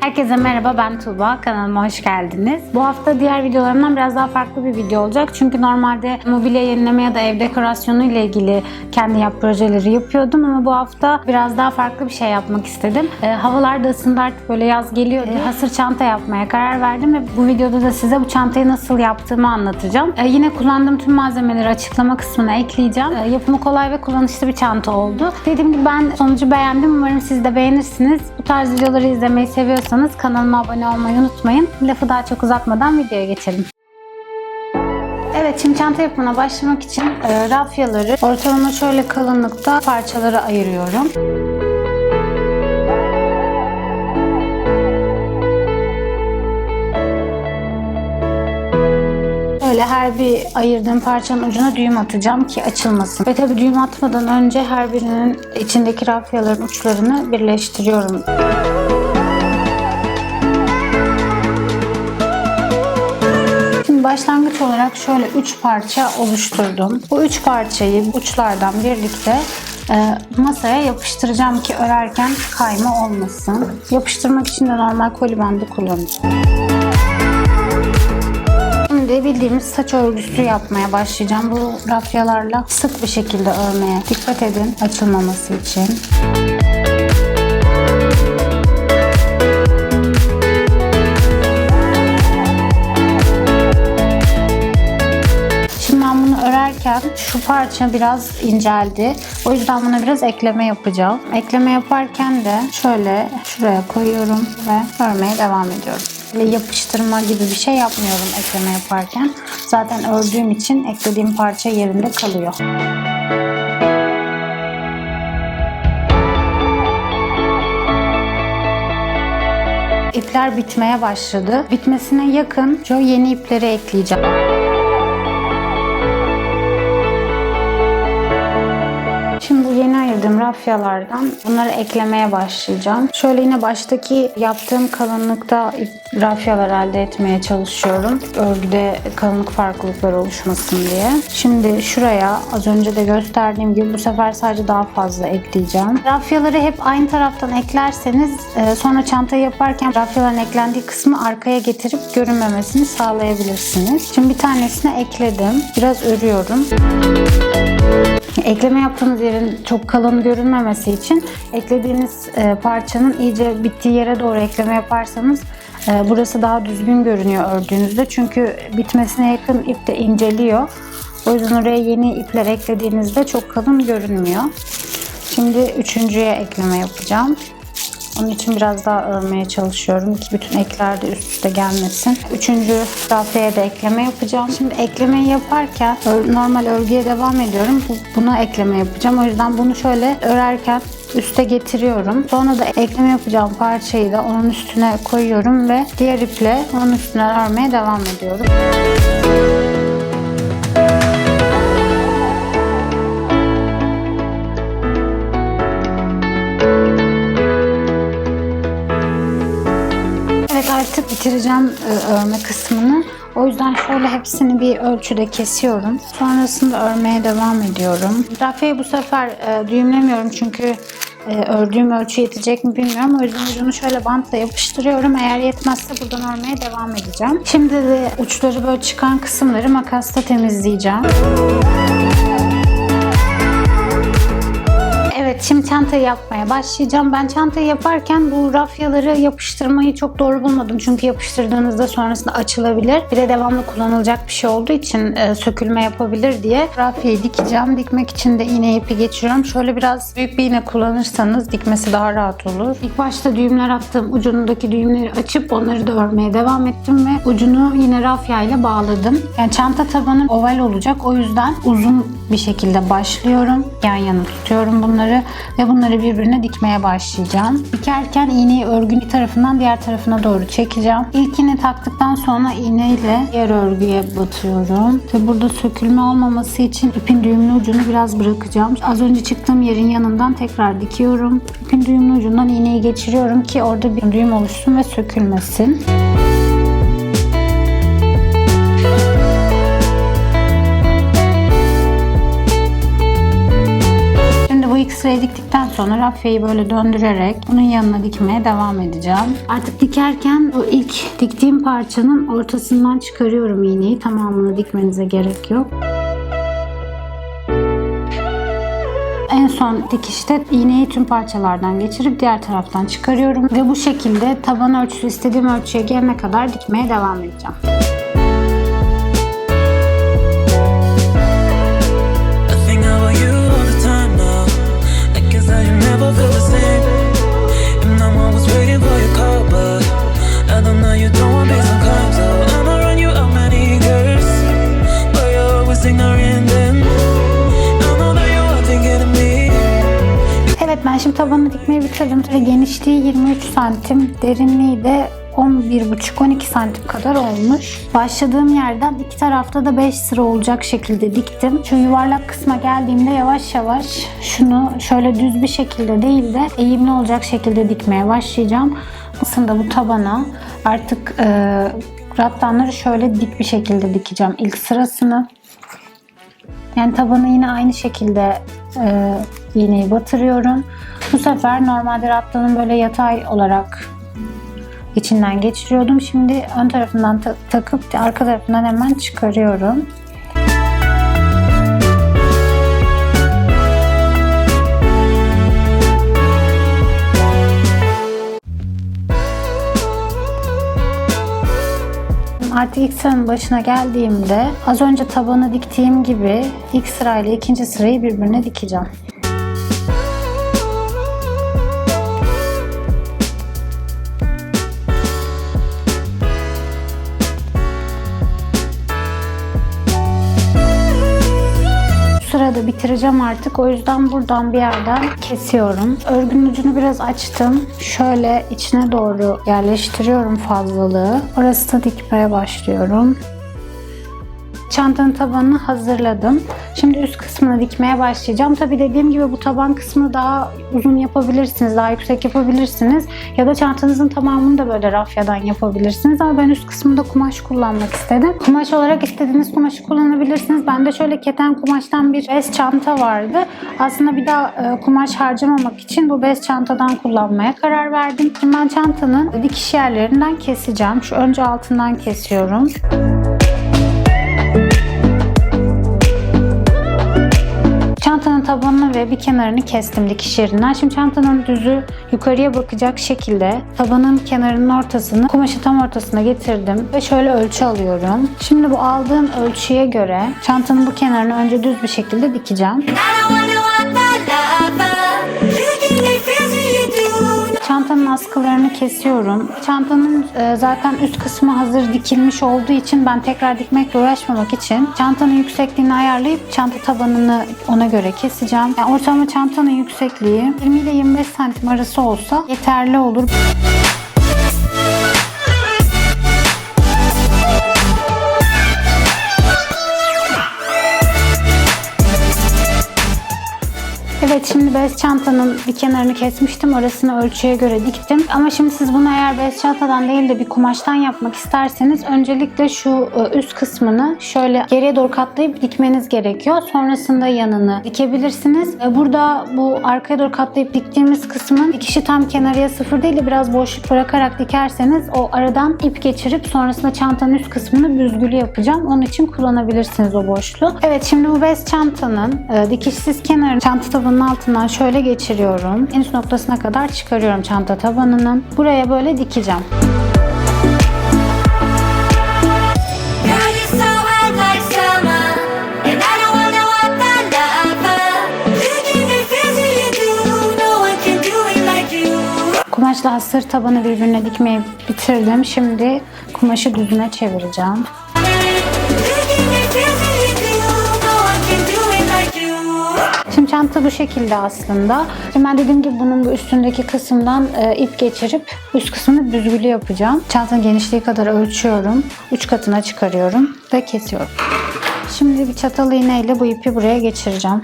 Herkese merhaba ben Tuğba. Kanalıma hoş geldiniz. Bu hafta diğer videolarımdan biraz daha farklı bir video olacak. Çünkü normalde mobilya yenileme ya da ev dekorasyonu ile ilgili kendi yap projeleri yapıyordum ama bu hafta biraz daha farklı bir şey yapmak istedim. Ee, havalar da ısındı artık böyle yaz geliyor diye hasır çanta yapmaya karar verdim ve bu videoda da size bu çantayı nasıl yaptığımı anlatacağım. Ee, yine kullandığım tüm malzemeleri açıklama kısmına ekleyeceğim. Ee, yapımı kolay ve kullanışlı bir çanta oldu. Dediğim gibi ben sonucu beğendim. Umarım siz de beğenirsiniz. Bu tarz videoları izlemeyi seviyorsanız kanalıma abone olmayı unutmayın. Lafı daha çok uzatmadan videoya geçelim. Evet şimdi çanta yapımına başlamak için e, rafyaları ortalama şöyle kalınlıkta parçalara ayırıyorum. Böyle her bir ayırdığım parçanın ucuna düğüm atacağım ki açılmasın. Ve tabii düğüm atmadan önce her birinin içindeki rafyaların uçlarını birleştiriyorum. Başlangıç olarak şöyle 3 parça oluşturdum. Bu 3 parçayı uçlardan birlikte e, masaya yapıştıracağım ki örerken kayma olmasın. Yapıştırmak için de normal koli bandı kullanacağım. Şimdi bildiğimiz saç örgüsü yapmaya başlayacağım. Bu rafyalarla sık bir şekilde örmeye dikkat edin açılmaması için. Örerken şu parça biraz inceldi. O yüzden buna biraz ekleme yapacağım. Ekleme yaparken de şöyle şuraya koyuyorum ve örmeye devam ediyorum. Böyle yapıştırma gibi bir şey yapmıyorum ekleme yaparken. Zaten ördüğüm için eklediğim parça yerinde kalıyor. İpler bitmeye başladı. Bitmesine yakın şu yeni ipleri ekleyeceğim. Rafyalardan bunları eklemeye başlayacağım. Şöyle yine baştaki yaptığım kalınlıkta rafyalar elde etmeye çalışıyorum. Örgüde kalınlık farklılıkları oluşmasın diye. Şimdi şuraya az önce de gösterdiğim gibi bu sefer sadece daha fazla ekleyeceğim. Rafyaları hep aynı taraftan eklerseniz e, sonra çantayı yaparken rafyaların eklendiği kısmı arkaya getirip görünmemesini sağlayabilirsiniz. Şimdi bir tanesini ekledim. Biraz örüyorum. Ekleme yaptığınız yerin çok kalın görünmemesi için eklediğiniz e, parçanın iyice bittiği yere doğru ekleme yaparsanız e, burası daha düzgün görünüyor ördüğünüzde. Çünkü bitmesine yakın ip de inceliyor. O yüzden oraya yeni ipler eklediğinizde çok kalın görünmüyor. Şimdi üçüncüye ekleme yapacağım. Onun için biraz daha örmeye çalışıyorum ki bütün ekler de üst üste gelmesin. Üçüncü rafyaya da ekleme yapacağım. Şimdi eklemeyi yaparken normal örgüye devam ediyorum. Bu- Buna ekleme yapacağım. O yüzden bunu şöyle örerken üste getiriyorum. Sonra da ekleme yapacağım parçayı da onun üstüne koyuyorum ve diğer iple onun üstüne örmeye devam ediyorum. Evet bitireceğim e, örme kısmını. O yüzden şöyle hepsini bir ölçüde kesiyorum. Sonrasında örmeye devam ediyorum. Rafyayı bu sefer e, düğümlemiyorum çünkü e, ördüğüm ölçü yetecek mi bilmiyorum. O yüzden ucunu şöyle bantla yapıştırıyorum. Eğer yetmezse buradan örmeye devam edeceğim. Şimdi de uçları böyle çıkan kısımları makasla temizleyeceğim. Evet şimdi çantayı yapmaya başlayacağım. Ben çantayı yaparken bu rafyaları yapıştırmayı çok doğru bulmadım. Çünkü yapıştırdığınızda sonrasında açılabilir. Bir de devamlı kullanılacak bir şey olduğu için e, sökülme yapabilir diye rafyayı dikeceğim. Dikmek için de iğne ipi geçiriyorum. Şöyle biraz büyük bir iğne kullanırsanız dikmesi daha rahat olur. İlk başta düğümler attım. Ucundaki düğümleri açıp onları da örmeye devam ettim ve ucunu yine rafyayla bağladım. Yani çanta tabanı oval olacak. O yüzden uzun bir şekilde başlıyorum. Yan yana tutuyorum bunları ve bunları birbirine dikmeye başlayacağım. Dikerken iğneyi örgünün tarafından diğer tarafına doğru çekeceğim. İlkini taktıktan sonra iğneyle diğer örgüye batıyorum. Ve burada sökülme olmaması için ipin düğümlü ucunu biraz bırakacağım. Az önce çıktığım yerin yanından tekrar dikiyorum. İpin düğümlü ucundan iğneyi geçiriyorum ki orada bir düğüm oluşsun ve sökülmesin. Şimdi sırayı diktikten sonra rafyayı böyle döndürerek bunun yanına dikmeye devam edeceğim. Artık dikerken o ilk diktiğim parçanın ortasından çıkarıyorum iğneyi. Tamamını dikmenize gerek yok. En son dikişte iğneyi tüm parçalardan geçirip diğer taraftan çıkarıyorum ve bu şekilde taban ölçüsü istediğim ölçüye gelene kadar dikmeye devam edeceğim. Tabanını dikmeyi bitirdim genişliği 23 santim, derinliği de 11,5-12 santim kadar olmuş. Başladığım yerden iki tarafta da 5 sıra olacak şekilde diktim. Şu yuvarlak kısma geldiğimde yavaş yavaş şunu şöyle düz bir şekilde değil de eğimli olacak şekilde dikmeye başlayacağım. Aslında bu tabana artık e, rattanları şöyle dik bir şekilde dikeceğim ilk sırasını. Yani tabanı yine aynı şekilde e, iğneyi batırıyorum. Bu sefer normalde rattanın böyle yatay olarak içinden geçiriyordum. Şimdi ön tarafından ta- takıp arka tarafından hemen çıkarıyorum. Artık ilk sıranın başına geldiğimde az önce tabanı diktiğim gibi ilk sırayla ikinci sırayı birbirine dikeceğim. Bitireceğim artık. O yüzden buradan bir yerden kesiyorum. Örgünün ucunu biraz açtım. Şöyle içine doğru yerleştiriyorum fazlalığı. Orası da dikmeye başlıyorum. Çantanın tabanını hazırladım. Şimdi üst kısmını dikmeye başlayacağım. Tabi dediğim gibi bu taban kısmını daha uzun yapabilirsiniz, daha yüksek yapabilirsiniz. Ya da çantanızın tamamını da böyle rafyadan yapabilirsiniz. Ama ben üst kısmında kumaş kullanmak istedim. Kumaş olarak istediğiniz kumaşı kullanabilirsiniz. Bende şöyle keten kumaştan bir bez çanta vardı. Aslında bir daha e, kumaş harcamamak için bu bez çantadan kullanmaya karar verdim. Şimdi ben çantanın dikiş yerlerinden keseceğim. Şu önce altından kesiyorum. Çantanın tabanını ve bir kenarını kestim dikiş yerinden. Şimdi çantanın düzü yukarıya bakacak şekilde tabanın kenarının ortasını kumaşı tam ortasına getirdim ve şöyle ölçü alıyorum. Şimdi bu aldığım ölçüye göre çantanın bu kenarını önce düz bir şekilde dikeceğim. Askılarını kesiyorum. Çantanın e, zaten üst kısmı hazır dikilmiş olduğu için ben tekrar dikmekle uğraşmamak için çantanın yüksekliğini ayarlayıp çanta tabanını ona göre keseceğim. Yani ortalama çantanın yüksekliği 20 ile 25 santim arası olsa yeterli olur. Evet şimdi bez çantanın bir kenarını kesmiştim. Orasını ölçüye göre diktim. Ama şimdi siz bunu eğer bez çantadan değil de bir kumaştan yapmak isterseniz öncelikle şu e, üst kısmını şöyle geriye doğru katlayıp dikmeniz gerekiyor. Sonrasında yanını dikebilirsiniz. E, Burada bu arkaya doğru katlayıp diktiğimiz kısmın dikişi tam kenarıya sıfır değil de biraz boşluk bırakarak dikerseniz o aradan ip geçirip sonrasında çantanın üst kısmını büzgülü yapacağım. Onun için kullanabilirsiniz o boşluğu. Evet şimdi bu bez çantanın e, dikişsiz kenarını çanta tabanının altından şöyle geçiriyorum. En üst noktasına kadar çıkarıyorum çanta tabanının. Buraya böyle dikeceğim. Kumaşla hasır tabanı birbirine dikmeyi bitirdim. Şimdi kumaşı düzüne çevireceğim. Çanta bu şekilde aslında. Şimdi ben dediğim gibi bunun bu üstündeki kısımdan e, ip geçirip üst kısmını büzgülü yapacağım. Çantanın genişliği kadar ölçüyorum. Üç katına çıkarıyorum ve kesiyorum. Şimdi bir çatal iğneyle bu ipi buraya geçireceğim.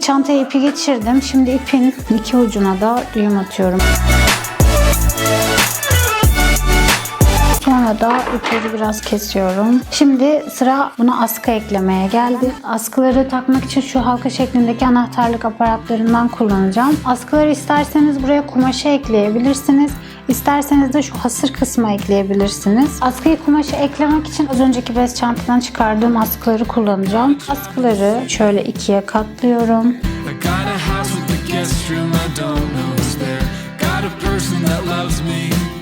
Çantaya ipi geçirdim. Şimdi ipin iki ucuna da düğüm atıyorum. Sonra da ipleri biraz kesiyorum. Şimdi sıra buna askı eklemeye geldi. Askıları takmak için şu halka şeklindeki anahtarlık aparatlarından kullanacağım. Askıları isterseniz buraya kumaşı ekleyebilirsiniz. İsterseniz de şu hasır kısmı ekleyebilirsiniz. Askıyı kumaşı eklemek için az önceki bez çantadan çıkardığım askıları kullanacağım. Askıları şöyle ikiye katlıyorum. I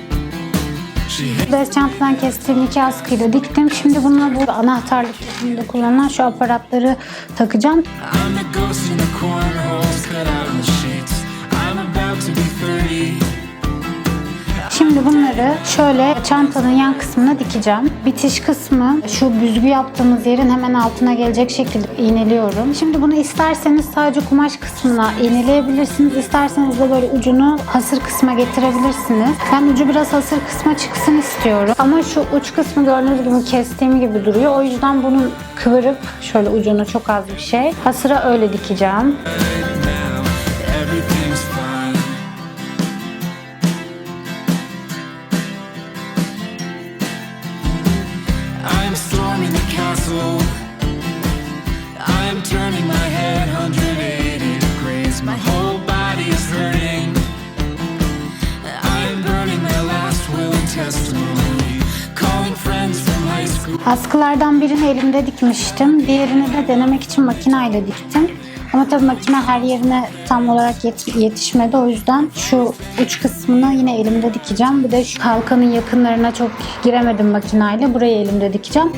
Bez çantadan kestiğim iki askıyı da diktim. Şimdi bununla bu anahtarlık kısmında kullanılan şu aparatları takacağım. I'm the ghost in the corner, holes cut out in the sheets. I'm about to be 30. Şimdi bunları şöyle çantanın yan kısmına dikeceğim. Bitiş kısmı şu büzgü yaptığımız yerin hemen altına gelecek şekilde iğneliyorum. Şimdi bunu isterseniz sadece kumaş kısmına iğneleyebilirsiniz. İsterseniz de böyle ucunu hasır kısma getirebilirsiniz. Ben ucu biraz hasır kısma çıksın istiyorum. Ama şu uç kısmı gördüğünüz gibi kestiğim gibi duruyor. O yüzden bunu kıvırıp şöyle ucunu çok az bir şey hasıra öyle dikeceğim. Now Askılardan birini elimde dikmiştim. Diğerini de denemek için makinayla diktim. Ama tabii makine her yerine tam olarak yet- yetişmedi. O yüzden şu uç kısmını yine elimde dikeceğim. Bir de şu halkanın yakınlarına çok giremedim makinayla. Burayı elimde dikeceğim.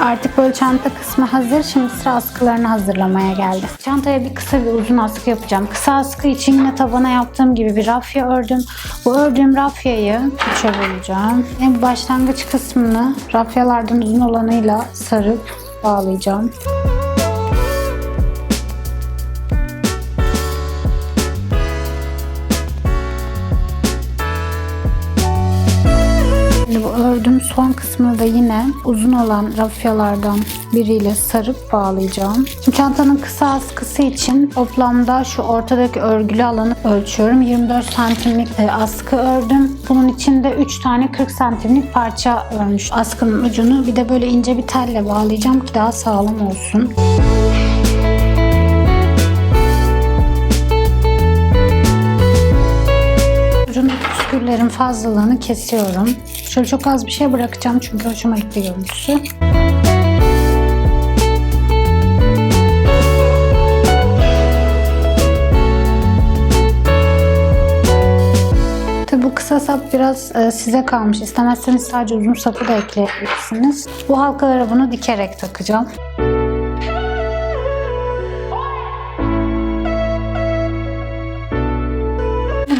Artık böyle çanta kısmı hazır. Şimdi sıra askılarını hazırlamaya geldi. Çantaya bir kısa bir uzun askı yapacağım. Kısa askı için yine tabana yaptığım gibi bir rafya ördüm. Bu ördüğüm rafyayı üçe böleceğim. En başlangıç kısmını rafyalardan uzun olanıyla sarıp bağlayacağım. Ördüğüm son kısmını da yine uzun olan rafyalardan biriyle sarıp bağlayacağım. Çantanın kısa askısı için toplamda şu ortadaki örgülü alanı ölçüyorum. 24 santimlik e, askı ördüm. Bunun içinde 3 tane 40 santimlik parça örmüş askının ucunu. Bir de böyle ince bir telle bağlayacağım ki daha sağlam olsun. Ucundaki fazlalığını kesiyorum. Şöyle çok az bir şey bırakacağım çünkü hoşuma gitti görüntüsü. Tabi bu kısa sap biraz e, size kalmış. İstemezseniz sadece uzun sapı da ekleyebilirsiniz. Bu halkalara bunu dikerek takacağım.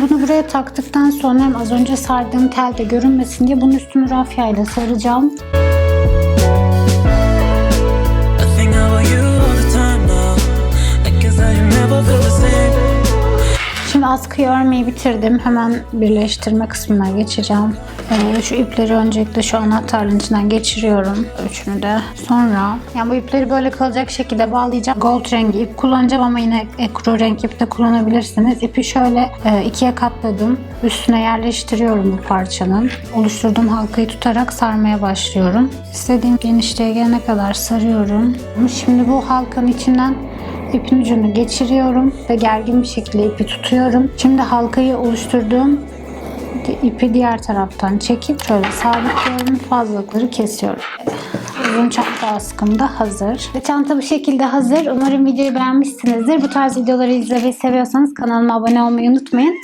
Bunu buraya taktıktan sonra hem az önce sardığım tel de görünmesin diye bunun üstünü rafyayla saracağım. Şimdi askıyı örmeyi bitirdim. Hemen birleştirme kısmına geçeceğim. Ee, şu ipleri öncelikle şu anahtarlığın içinden geçiriyorum. Üçünü de. Sonra yani bu ipleri böyle kalacak şekilde bağlayacağım. Gold rengi ip kullanacağım ama yine ekru renk ip de kullanabilirsiniz. İpi şöyle e, ikiye katladım. Üstüne yerleştiriyorum bu parçanın. Oluşturduğum halkayı tutarak sarmaya başlıyorum. İstediğim genişliğe gelene kadar sarıyorum. Şimdi bu halkanın içinden İpin ucunu geçiriyorum ve gergin bir şekilde ipi tutuyorum. Şimdi halkayı oluşturduğum ipi diğer taraftan çekip şöyle sabitliyorum. Fazlalıkları kesiyorum. Uzun çanta askım da hazır. Ve çanta bu şekilde hazır. Umarım videoyu beğenmişsinizdir. Bu tarz videoları izlemeyi seviyorsanız kanalıma abone olmayı unutmayın.